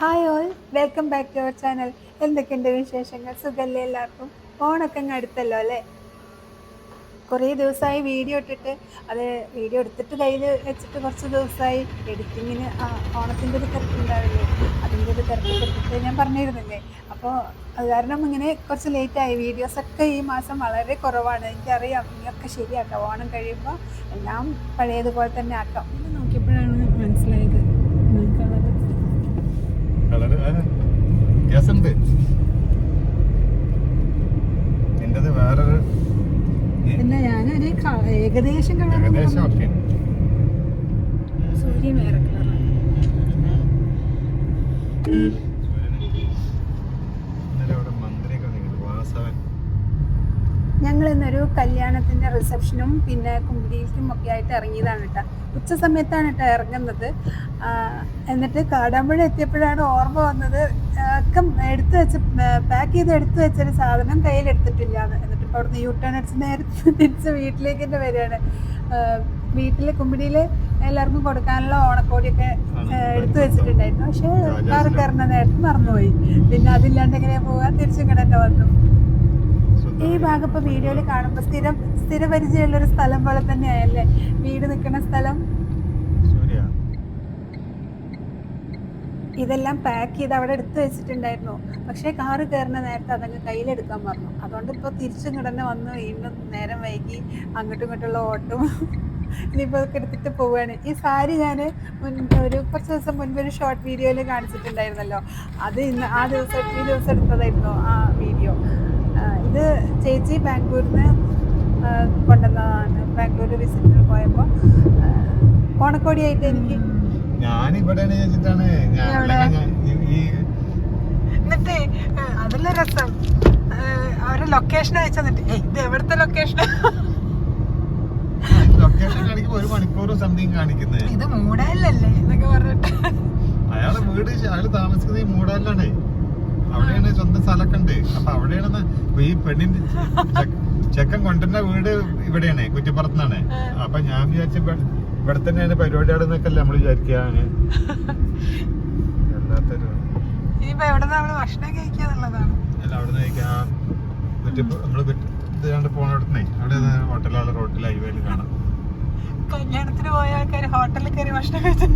Hi all welcome back to our channel എന്തൊക്കെയുണ്ട് വിശേഷങ്ങൾ? സുഖല്ലേ എല്ലാവർക്കും? ഓണൊക്കെ അങ്ങ് അടുത്തല്ലോ അല്ലേ? കുറേ ദിവസമായി വീഡിയോ ഇട്ടിട്ട് അത് വീഡിയോ എടുത്തിട്ട് കയ്യിൽ വെച്ചിട്ട് കുറച്ച് ദിവസമായി എഡിറ്റിങ്ങിന് ഓണത്തിന്റെ ഒരു തിരക്കുണ്ടാവില്ലേ അതിന്റെ ഒരു തിരക്ക് തിരക്കിട്ട് ഞാൻ പറഞ്ഞിരുന്നില്ലേ? അപ്പോൾ അത് കാരണം ഇങ്ങനെ കുറച്ച് ലേറ്റായി വീഡിയോസൊക്കെ ഈ മാസം വളരെ കുറവാണ്. എനിക്കറിയാം. ഇനിയൊക്കെ ശരിയാക്കാം. ഓണം കഴിയുമ്പോൾ എല്ലാം പഴയതുപോലെ തന്നെ ആക്കാം. നോക്കിയപ്പോഴാണ് മനസ്സിലായത് കളറ് കളറ് വ്യത്യാസമുണ്ട്. എന്റേത് വേറൊരു പിന്നെ ഞാനൊരു ഏകദേശം ഏകദേശം ഒക്കെ സൂര്യൻ വേറെ കളറാണ്. ഞങ്ങൾ ഇന്നൊരു കല്യാണത്തിന്റെ റിസപ്ഷനും പിന്നെ കുമ്പിടിയിലും ഒക്കെ ആയിട്ട് ഇറങ്ങിയതാണ് കേട്ടോ ഉച്ച സമയത്താണ് കേട്ടോ ഇറങ്ങുന്നത്. എന്നിട്ട് കാടാമ്പുഴ എത്തിയപ്പോഴാണ് ഓർമ്മ വന്നത് അക്കം ഒക്കെ എടുത്തു വെച്ച് പാക്ക് ചെയ്ത് എടുത്തു വെച്ചൊരു സാധനം കയ്യിലെടുത്തിട്ടില്ല എന്ന് എന്നിട്ട് ഇപ്പോൾ അവിടുന്ന് യൂ ടേൺ അടിച്ച് നേരത്തെ തിരിച്ച് വീട്ടിലേക്ക് തന്നെ വരികയാണ്. വീട്ടിൽ കുമ്പിടിയിൽ എല്ലാവർക്കും കൊടുക്കാനുള്ള ഓണക്കോടിയൊക്കെ എടുത്തു വെച്ചിട്ടുണ്ടായിരുന്നു. പക്ഷേ കാർ കയറുന്ന നേരത്ത് മറന്നുപോയി. പിന്നെ അതില്ലാണ്ട് എങ്ങനെയാ പോവുക തിരിച്ചും ഇങ്ങോട്ട് തന്നെ വന്നു. ഈ ഭാഗം ഇപ്പൊ വീഡിയോയിൽ കാണുമ്പോൾ സ്ഥിരം സ്ഥിരപരിചയമുള്ളൊരു ഒരു സ്ഥലം പോലെ തന്നെയായല്ലേ? വീട് നിൽക്കുന്ന സ്ഥലം? ഇതെല്ലാം പാക്ക് ചെയ്ത് അവിടെ എടുത്തു വെച്ചിട്ടുണ്ടായിരുന്നു. പക്ഷേ കാറ് കയറുന്ന നേരത്തെ അതങ്ങ് കയ്യിലെടുക്കാൻ പറഞ്ഞു അതുകൊണ്ട് ഇപ്പോൾ തിരിച്ചും കിടന്ന് വന്ന്. വീണ്ടും നേരം വൈകി അങ്ങോട്ടും ഇങ്ങോട്ടുള്ള ഓട്ടം ഇനിയിപ്പോൾ അതൊക്കെ എടുത്തിട്ട് പോവുകയാണ്. ഈ സാരി ഞാൻ മുൻ ഒരു കുറച്ച് ദിവസം മുൻപ് ഒരു ഷോർട്ട് വീഡിയോയിൽ കാണിച്ചിട്ടുണ്ടായിരുന്നല്ലോ. അത് ഇന്ന് ആ ദിവസം ഈ ദിവസം എടുത്തതായിരുന്നു ആ വീഡിയോ ഇത് ചേച്ചി ബാംഗ്ലൂരിൽ നിന്ന് കൊണ്ടുവന്നതാണ്. ബാംഗ്ലൂർ വിസിറ്റിന് പോയപ്പോൾ ഓണക്കോടിയായിട്ട് എനിക്ക് ഈ എന്നിട്ട് അതല്ല രസം. അവരെ ലൊക്കേഷൻ അയച്ചെന്നിട്ട് "ഏയ്, ഇത് എവിടുത്തെ ലൊക്കേഷൻ ലൊക്കേഷൻ കാണിക്കുമ്പോ ഒരു മണിക്കൂർ സംതിങ് കാണിക്കുന്നത് ഇത് മൂടാലല്ലേ എന്നൊക്കെ പറഞ്ഞിട്ട്. അയാളെ വീട് അയാൾ താമസിക്കുന്നത് ഈ മൂടാലിലാണ്. അവിടെയാണ് സ്വന്തം സ്ഥലമൊക്കെ ഉണ്ട് അപ്പൊ അവിടെയാണ് ഈ പെണ്ണിന്റെ ചെക്കൻ കൊണ്ടുവരുന്ന വീട് ഇവിടെയാണ് കുറ്റിപ്പുറത്തുനിന്നാണ്. അപ്പൊ ഞാൻ വിചാരിച്ച ഇവിടെ തന്നെയാണ് പരിപാടി എന്നൊക്കെ നമ്മൾ വിചാരിക്കുക അല്ലാത്തൊരു ഇനിയിപ്പോ എവിടെ നമ്മൾ ഭക്ഷണം കഴിക്കുക അല്ല അവിടെ കുറ്റി നമ്മൾ കുറ്റി- ഇത് കണ്ട് പോണടുത്തേ അവിടെ ഹോട്ടലാണ് റോട്ടിൽ ഹൈവേയിൽ കാണാം. കല്യാണത്തിന് പോയ ആൾക്കാർ ഹോട്ടലിൽ കയറി ഭക്ഷണം കഴിച്ചു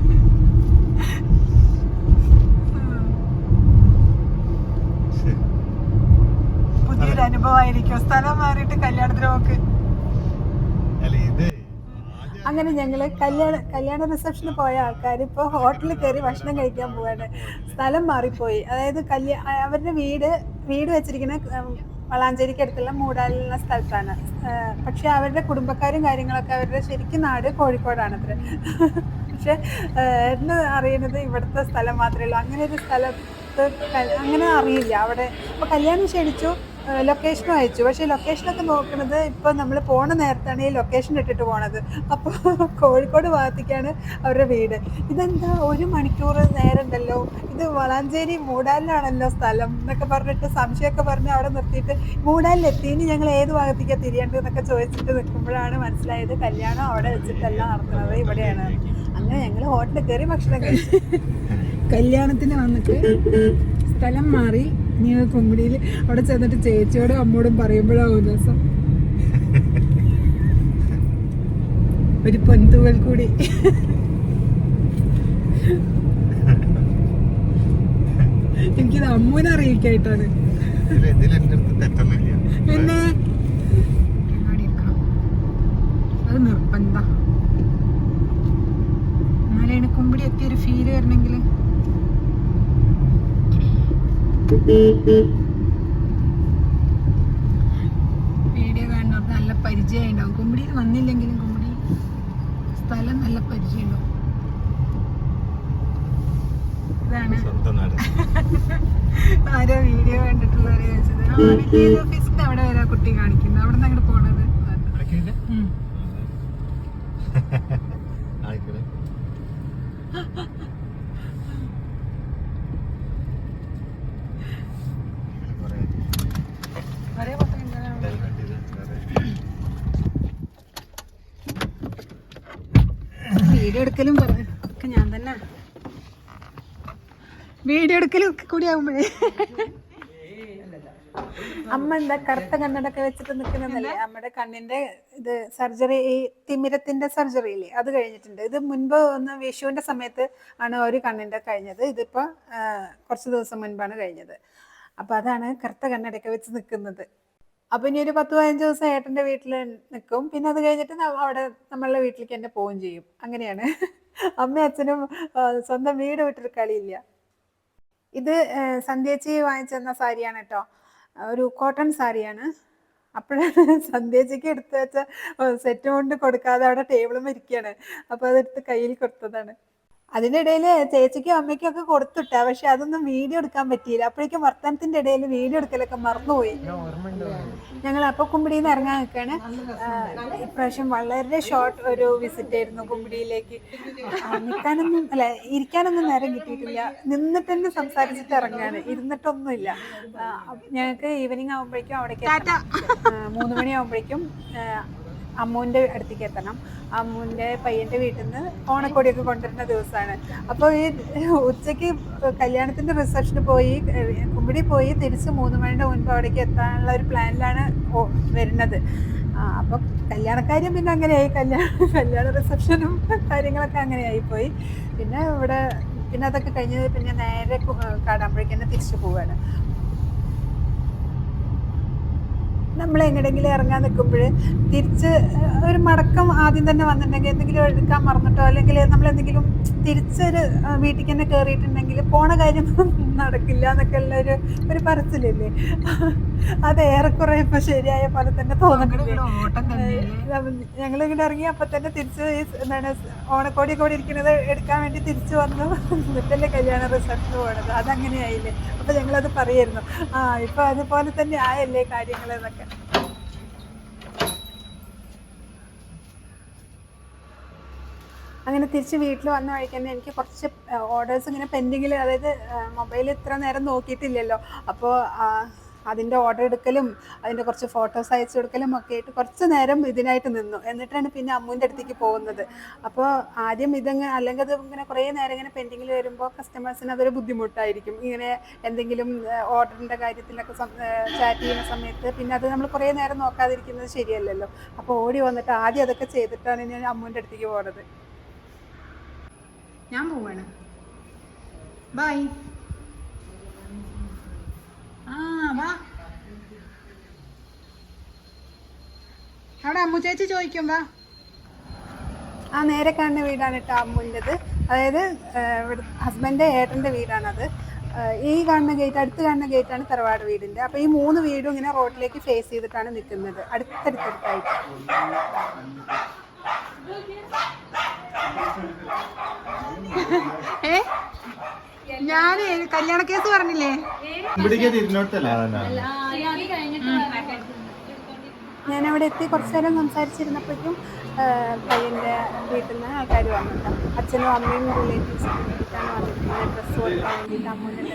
പുതിയൊരു അനുഭവമായിരിക്കും. സ്ഥലം മാറിയിട്ട് കല്യാണത്തിന് പോക്ക് അല്ല ഇത് അങ്ങനെ ഞങ്ങൾ കല്യാണ കല്യാണ റിസപ്ഷന് പോയ ആൾക്കാർ ഇപ്പോൾ ഹോട്ടലിൽ കയറി ഭക്ഷണം കഴിക്കാൻ പോവാണ്. സ്ഥലം മാറിപ്പോയി. അതായത് കല്യാ അവരുടെ വീട് വീട് വെച്ചിരിക്കുന്ന വളാഞ്ചേരിക്ക് അടുത്തുള്ള മൂടാലുള്ള സ്ഥലത്താണ്. പക്ഷെ അവരുടെ കുടുംബക്കാരും കാര്യങ്ങളൊക്കെ അവരുടെ ശരിക്കും നാട് കോഴിക്കോടാണ് അത്ര. പക്ഷെ എന്ന് അറിയുന്നത് ഇവിടുത്തെ സ്ഥലം മാത്രമേ ഉള്ളൂ. അങ്ങനെ ഒരു സ്ഥലത്ത് അങ്ങനെ അറിയില്ല. അവിടെ അപ്പോൾ കല്യാണം ക്ഷണിച്ചു. ലൊക്കേഷനും അയച്ചു. പക്ഷേ ലൊക്കേഷനൊക്കെ നോക്കുന്നത് ഇപ്പോൾ നമ്മൾ പോണ നേരത്താണ് ഈ ലൊക്കേഷൻ ഇട്ടിട്ട് പോണത്. അപ്പോൾ കോഴിക്കോട് ഭാഗത്തേക്കാണ് അവരുടെ വീട്. ഇതെന്താ? ഒരു മണിക്കൂർ നേരമുണ്ടല്ലോ ഇത് വളാഞ്ചേരി മൂടാലിലാണല്ലോ സ്ഥലം എന്നൊക്കെ പറഞ്ഞിട്ട് സംശയമൊക്കെ പറഞ്ഞ് അവിടെ നിർത്തിയിട്ട് മൂടാലിലെത്തി. ഇനി ഞങ്ങൾ ഏത് ഭാഗത്തേക്കാണ് തിരിയേണ്ടത് എന്നൊക്കെ ചോദിച്ചിട്ട് നിൽക്കുമ്പോഴാണ് മനസ്സിലായത് കല്യാണം അവിടെ വെച്ചിട്ടല്ല നടത്തുന്നത് ഇവിടെയാണ്. അങ്ങനെ ഞങ്ങൾ ഹോട്ടലിൽ കയറി ഭക്ഷണം കഴിച്ചു. കല്യാണത്തിന് വന്നിട്ട് സ്ഥലം മാറി നീ കുമ്പിടിയിൽ അവിടെ ചെന്നിട്ട് ചേച്ചിയോടും അമ്മോടും പറയുമ്പോഴാവും രസം. ഒരു പൊന്തുവൽ കൂടി. എനിക്കിത് അമ്മൂനെ അറിയിക്കായിട്ടാണ്. പിന്നെ അത് നിർബന്ധ. വീഡിയോ കാണുന്നവർക്ക് നല്ല പരിചയം ഉണ്ടാവും കുമ്പിടിയിൽ വന്നില്ലെങ്കിലും കുമ്പിടി സ്ഥലം നല്ല പരിചയം ഉണ്ടാവും ആരോ വീഡിയോ കണ്ടിട്ടുള്ളവരെ ചോദിച്ചത് വില്ലേജ് അവിടെ വരാ കുട്ടി കാണിക്കുന്നത് അവിടെ നിന്ന് അങ്ങോട്ട് പോണത് Ha ha ആയിക്കോട്ടെ. കുറേ ഒരേ പത്രം ഇങ്ങനെ ഇതായി കണ്ടില്ല, വേറെ. വീഡിയോ എടുക്കലും ഒക്കെ ഞാൻ തന്നെ വീഡിയോ എടുക്കലും ഒക്കെ കൂടി ആവുമ്പോഴേ. അമ്മ എന്താ കറുത്ത കണ്ണടൊക്കെ വെച്ചിട്ട് നിൽക്കുന്നതല്ലേ നമ്മുടെ കണ്ണിന്റെ ഇത് സർജറി ഈ തിമിരത്തിന്റെ സർജറി ഇല്ലേ? അത് കഴിഞ്ഞിട്ടുണ്ട്. ഇത് മുൻപ് ഒന്ന് വിഷുവിന്റെ സമയത്ത് ആണ് ഒരു കണ്ണിന്റെ കഴിഞ്ഞത്. ഇതിപ്പോ കുറച്ച് ദിവസം മുൻപാണ് കഴിഞ്ഞത്. അപ്പൊ അതാണ് കറുത്ത കണ്ണടയൊക്കെ വെച്ച് നിൽക്കുന്നത് അപ്പൊ ഇനി ഒരു പത്ത് പതിനഞ്ച് ദിവസം ഏട്ടന്റെ വീട്ടിൽ നിൽക്കും പിന്നെ അത് കഴിഞ്ഞിട്ട് അവിടെ നമ്മളുടെ വീട്ടിലേക്ക് തന്നെ പോവുകയും ചെയ്യും. അങ്ങനെയാണ്. അമ്മയും അച്ഛനും സ്വന്തം വീട് വിട്ടൊരു കളിയില്ല. ഇത് സന്ധ്യച്ചി വാങ്ങിച്ചു വാങ്ങിച്ചെന്ന സാരിയാണ് കേട്ടോ. ഒരു കോട്ടൺ സാരിയാണ്. അപ്പോഴാണ് സന്ധ്യച്ചയ്ക്ക് എടുത്തു വെച്ച സെറ്റ് കൊണ്ട് കൊടുക്കാതെ അവിടെ ടേബിളും ഇരിക്കുകയാണ്. അപ്പോൾ അതെടുത്ത് കയ്യിൽ കൊടുത്തതാണ്. അതിന്റെ ഇടയിൽ ചേച്ചിക്കും അമ്മയ്ക്കും ഒക്കെ കൊടുത്തിട്ട പക്ഷെ അതൊന്നും വീഡിയോ എടുക്കാൻ പറ്റിയില്ല. അപ്പോഴേക്കും വർത്തനത്തിന്റെ ഇടയിൽ വീഡിയോ എടുക്കലൊക്കെ മറന്നുപോയി. ഞങ്ങൾ അപ്പൊ കുമ്പിടിയിൽ നിന്ന് ഇറങ്ങാൻ നിൽക്കാണ് ഇപ്രാവശ്യം വളരെ ഷോർട്ട് ഒരു വിസിറ്റ് ആയിരുന്നു കുമ്പിടിയിലേക്ക്. നിൽക്കാനൊന്നും അല്ല ഇരിക്കാനൊന്നും നേരം കിട്ടിയിട്ടില്ല. നിന്നിട്ട് തന്നെ സംസാരിച്ചിട്ട് ഇറങ്ങാണ്. ഇരുന്നിട്ടൊന്നുമില്ല. ഞങ്ങൾക്ക് ഈവനിങ് ആകുമ്പോഴേക്കും അവിടേക്ക് മൂന്ന് മണി ആകുമ്പോഴേക്കും അമ്മൂന്റെ അടുത്തേക്ക് എത്തണം. അമ്മൂന്റെ പയ്യന്റെ വീട്ടിൽ നിന്ന് ഓണക്കോടിയൊക്കെ കൊണ്ടുവരുന്ന ദിവസമാണ്. അപ്പോൾ ഈ ഉച്ചയ്ക്ക് കല്യാണത്തിന്റെ റിസപ്ഷന് പോയി കുമ്പിടി പോയി തിരിച്ച് മൂന്ന് മണിയുടെ മുൻപ് അവിടേക്ക് എത്താനുള്ള ഒരു പ്ലാനിലാണ് വരുന്നത്. അപ്പോൾ കല്യാണക്കാര്യം പിന്നെ അങ്ങനെയായി. കല്യാണ കല്യാണ റിസപ്ഷനും കാര്യങ്ങളൊക്കെ അങ്ങനെയായി പോയി. പിന്നെ ഇവിടെ പിന്നെ അതൊക്കെ കഴിഞ്ഞ് പിന്നെ നേരെ കാടാമ്പുഴയ്ക്ക് തന്നെ തിരിച്ചു പോവുകയാണ് നമ്മൾ എങ്ങടെങ്കിലും ഇറങ്ങാൻ നിൽക്കുമ്പോൾ തിരിച്ച് ഒരു മടക്കം ആദ്യം തന്നെ വന്നിട്ടുണ്ടെങ്കിൽ എന്തെങ്കിലും എടുക്കാൻ മറന്നിട്ടോ അല്ലെങ്കിൽ നമ്മൾ എന്തെങ്കിലും തിരിച്ചൊരു വീട്ടിൽ തന്നെ കയറിയിട്ടുണ്ടെങ്കിൽ പോണ കാര്യം നടക്കില്ല എന്നൊക്കെ ഉള്ള ഒരു ഒരു പറച്ചിലില്ലേ? അത് ഏറെക്കുറെ ഇപ്പൊ ശരിയായ പോലെ തന്നെ തോന്നുന്നുണ്ട്. ഞങ്ങൾ ഇങ്ങോട്ട് ഇറങ്ങി അപ്പൊ തന്നെ തിരിച്ച് എന്താണ് ഓണക്കോടി കൂടി ഇരിക്കുന്നത് എടുക്കാൻ വേണ്ടി തിരിച്ചു വന്നു. എന്നിട്ടല്ലേ കല്യാണ റിസപ്ഷൻ പോണത്. അതങ്ങനെയായില്ലേ? അപ്പൊ ഞങ്ങളത് പറയായിരുന്നു. ആ ഇപ്പൊ അതുപോലെ തന്നെ ആയല്ലേ കാര്യങ്ങൾ എന്നൊക്കെ. അങ്ങനെ തിരിച്ച് വീട്ടിൽ വന്ന വഴിക്ക് തന്നെ എനിക്ക് കുറച്ച് ഓർഡേഴ്സ് ഇങ്ങനെ പെൻഡിങ്ങിൽ അതായത് മൊബൈൽ ഇത്ര നേരം നോക്കിയിട്ടില്ലല്ലോ. അപ്പോൾ അതിന്റെ ഓർഡർ എടുക്കലും അതിന്റെ കുറച്ച് ഫോട്ടോസ് അയച്ചു കൊടുക്കലും ഒക്കെ ആയിട്ട് കുറച്ച് നേരം ഇതിനായിട്ട് നിന്നു. എന്നിട്ടാണ് പിന്നെ അമ്മുവിന്റെ അടുത്തേക്ക് പോകുന്നത്. അപ്പോൾ ആദ്യം ഇതങ്ങനെ അല്ലെങ്കിൽ അത് ഇങ്ങനെ കുറേ നേരം ഇങ്ങനെ പെൻഡിങ്ങിൽ വരുമ്പോൾ കസ്റ്റമേഴ്സിന് അതൊരു ബുദ്ധിമുട്ടായിരിക്കും. ഇങ്ങനെ എന്തെങ്കിലും ഓർഡറിന്റെ കാര്യത്തിലൊക്കെ ചാറ്റ് ചെയ്യുന്ന സമയത്ത് പിന്നെ അത് നമ്മൾ കുറേ നേരം നോക്കാതിരിക്കുന്നത് ശരിയല്ലല്ലോ. അപ്പോൾ ഓടി വന്നിട്ട് ആദ്യം അതൊക്കെ ചെയ്തിട്ടാണ് ഞാൻ അമ്മുവിന്റെ അടുത്തേക്ക് പോകുന്നത് ഞാൻ പോവാണ്. ബൈ അവിടെ അമ്മു ചേച്ചി ചോദിക്കും വാ. ആ നേരെ കാണുന്ന വീടാണ് കേട്ടോ അമ്മുന്റെത്. അതായത് ഹസ്ബൻഡ് ഏട്ടന്റെ വീടാണത്. ഈ കാണുന്ന ഗേറ്റ് അടുത്ത് കാണുന്ന ഗേറ്റാണ് തറവാട് വീടിന്റെ. അപ്പോൾ ഈ മൂന്ന് വീടും ഇങ്ങനെ റോഡിലേക്ക് ഫേസ് ചെയ്തിട്ടാണ് നിൽക്കുന്നത്. അടുത്തടുത്തടുത്തായിട്ട്. ഏ? ഞാൻ കല്യാണ കേസ് പറഞ്ഞില്ലേ? ഞാൻ. അവിടെ എത്തി. കുറച്ച് നേരം സംസാരിച്ചിരുന്നപ്പോഴേക്കും പയ്യന്റെ പയ്യന്റെ വീട്ടിൽ നിന്ന് ആൾക്കാർ വന്നിട്ടുണ്ട് അച്ഛനും അമ്മയും റിലേറ്റീവ്സ് വേണ്ടിയിട്ടാണ് വന്നിട്ടുള്ളത്. ഡ്രസ്സ് കൊടുക്കാൻ വേണ്ടിയിട്ട് അമ്മൂന്റെത്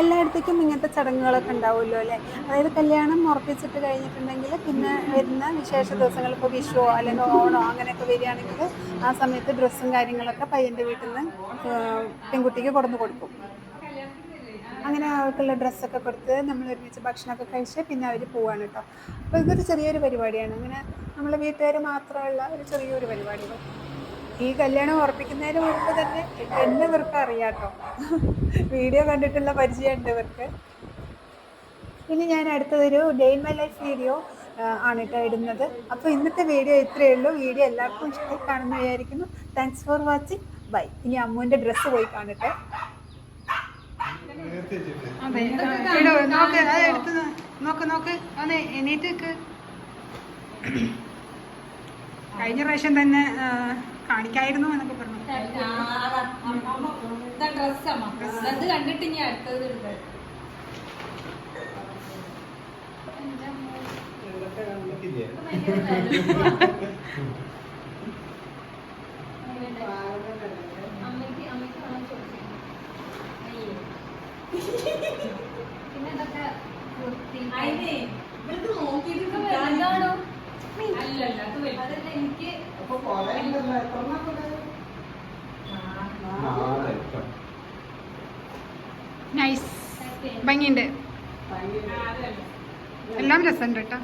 എല്ലായിടത്തേക്കും ഇങ്ങനത്തെ ചടങ്ങുകളൊക്കെ ഉണ്ടാവുമല്ലോ അല്ലേ? അതായത് കല്യാണം ഉറപ്പിച്ചിട്ട് കഴിഞ്ഞിട്ടുണ്ടെങ്കിൽ പിന്നെ വരുന്ന വിശേഷ ദിവസങ്ങൾ ഇപ്പോൾ വിഷുവോ അല്ലെങ്കിൽ ഓണോ അങ്ങനെയൊക്കെ വരികയാണെങ്കിൽ ആ സമയത്ത് ഡ്രസ്സും കാര്യങ്ങളൊക്കെ പയ്യന്റെ വീട്ടിൽ നിന്ന് പെൺകുട്ടിക്ക് കൊടുന്ന് കൊടുക്കും. അങ്ങനെ അവർക്കുള്ള ഡ്രസ്സൊക്കെ കൊടുത്ത് നമ്മൾ ഒരുമിച്ച് ഭക്ഷണമൊക്കെ കഴിച്ച് പിന്നെ അവർ പോവാണ് കേട്ടോ. അപ്പോൾ ഇതൊരു ചെറിയൊരു പരിപാടിയാണ്. അങ്ങനെ നമ്മളെ വീട്ടുകാർ മാത്രമുള്ള ഒരു ചെറിയൊരു പരിപാടികൾ ഈ കല്യാണം ഉറപ്പിക്കുന്നതിന് മുൻപ് തന്നെ എന്നെ ഇവർക്ക് അറിയാട്ടോ. വീഡിയോ കണ്ടിട്ടുള്ള പരിചയമുണ്ട് ഇവർക്ക്. ഇനി ഞാൻ അടുത്തതൊരു day in my life video ആണ് കേട്ടോ ഇടുന്നത്. അപ്പോൾ ഇന്നത്തെ വീഡിയോ ഇത്രയേ ഉള്ളൂ. വീഡിയോ എല്ലാവർക്കും ഇഷ്ടമായി കാണുന്ന വിചാരിക്കുന്നു. താങ്ക്സ് ഫോർ വാച്ചിങ് ബൈ ഇനി അമ്മുവിന്റെ ഡ്രസ്സ് പോയി കാണട്ടെ. അതെ നോക്ക് അത് എടുത്ത് നോക്ക് എണീറ്റ് കഴിഞ്ഞ പ്രാവശ്യം തന്നെ കാണിക്കായിരുന്നു എന്നൊക്കെ പറഞ്ഞു പിന്നെന്തൊക്കെ കണ്ടിട്ട് ഇനി നൈസ് ഭംഗിയുണ്ട്. എല്ലാം രസം കേട്ടോ.